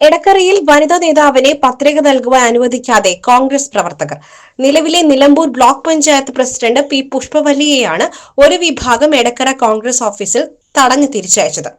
എടക്കരയിൽ വനിതാ നേതാവിനെ പത്രിക നൽകുവാൻ അനുവദിക്കാതെ കോൺഗ്രസ് പ്രവർത്തകർ. നിലവിലെ Nilambur block panchayat president P പുഷ്പവല്ലിയെയാണ് ഒരു വിഭാഗം എടക്കര കോൺഗ്രസ് ഓഫീസിൽ തടഞ്ഞു തിരിച്ചയച്ചത്.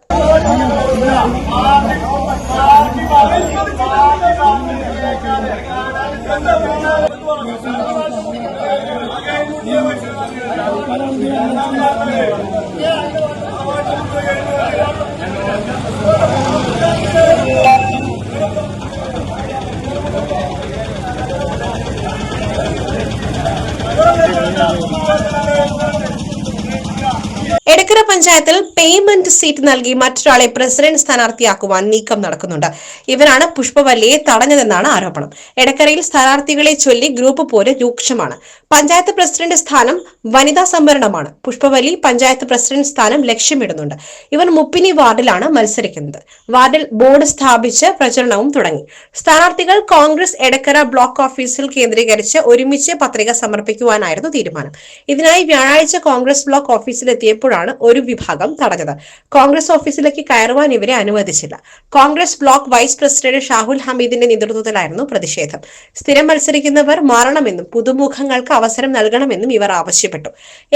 എടക്കര പഞ്ചായത്തിൽ പേയ്മെന്റ് സീറ്റ് നൽകി മറ്റൊരാളെ പ്രസിഡന്റ് സ്ഥാനാർത്ഥിയാക്കുവാൻ നീക്കം നടക്കുന്നുണ്ട്. ഇവരാണ് പുഷ്പവല്ലിയെ തടഞ്ഞതെന്നാണ് ആരോപണം. എടക്കരയിൽ സ്ഥാനാർത്ഥികളെ ചൊല്ലി ഗ്രൂപ്പ് പോര് രൂക്ഷമാണ്. പഞ്ചായത്ത് പ്രസിഡന്റ് സ്ഥാനം വനിതാ സംവരണമാണ്. പുഷ്പവല്ലി പഞ്ചായത്ത് പ്രസിഡന്റ് സ്ഥാനം ലക്ഷ്യമിടുന്നുണ്ട്. ഇവർ മുപ്പിനി വാർഡിലാണ് മത്സരിക്കുന്നത്. വാർഡിൽ ബോർഡ് സ്ഥാപിച്ച് പ്രചരണവും തുടങ്ങി. സ്ഥാനാർത്ഥികൾ കോൺഗ്രസ് എടക്കര ബ്ലോക്ക് ഓഫീസിൽ കേന്ദ്രീകരിച്ച് ഒരുമിച്ച് പത്രിക സമർപ്പിക്കുവാനായിരുന്നു തീരുമാനം. ഇതിനായി വ്യാഴാഴ്ച കോൺഗ്രസ് ബ്ലോക്ക് ഓഫീസിലെത്തിയപ്പോഴാണ് ഒരു വിഭാഗം തടഞ്ഞത്. കോൺഗ്രസ് ഓഫീസിലേക്ക് കയറുവാൻ ഇവരെ അനുവദിച്ചില്ല. Congress block vice president Shahul ഹമീദിന്റെ നേതൃത്വത്തിലായിരുന്നു പ്രതിഷേധം. സ്ഥിരം മത്സരിക്കുന്നവർ മാറണമെന്നും പുതുമുഖങ്ങൾക്ക് അവസരം നൽകണമെന്നും ഇവർ ആവശ്യപ്പെട്ടു.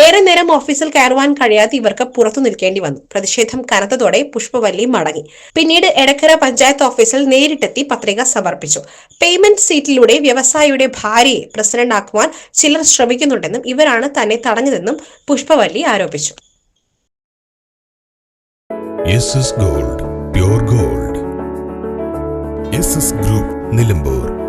ഏറെ നേരം ഓഫീസിൽ കയറുവാൻ കഴിയാതെ ഇവർക്ക് പുറത്തു നിൽക്കേണ്ടി വന്നു. പ്രതിഷേധം കനത്തതോടെ പുഷ്പവല്ലി മടങ്ങി. പിന്നീട് എടക്കര പഞ്ചായത്ത് ഓഫീസിൽ നേരിട്ടെത്തി പത്രിക സമർപ്പിച്ചു. പേയ്മെന്റ് സീറ്റിലൂടെ വ്യവസായിയുടെ ഭാര്യയെ പ്രസിഡന്റ് ആക്കുവാൻ ചിലർ ശ്രമിക്കുന്നുണ്ടെന്നും ഇവരാണ് തന്നെ തടഞ്ഞതെന്നും പുഷ്പവല്ലി ആരോപിച്ചു. Gold gold group Nilambur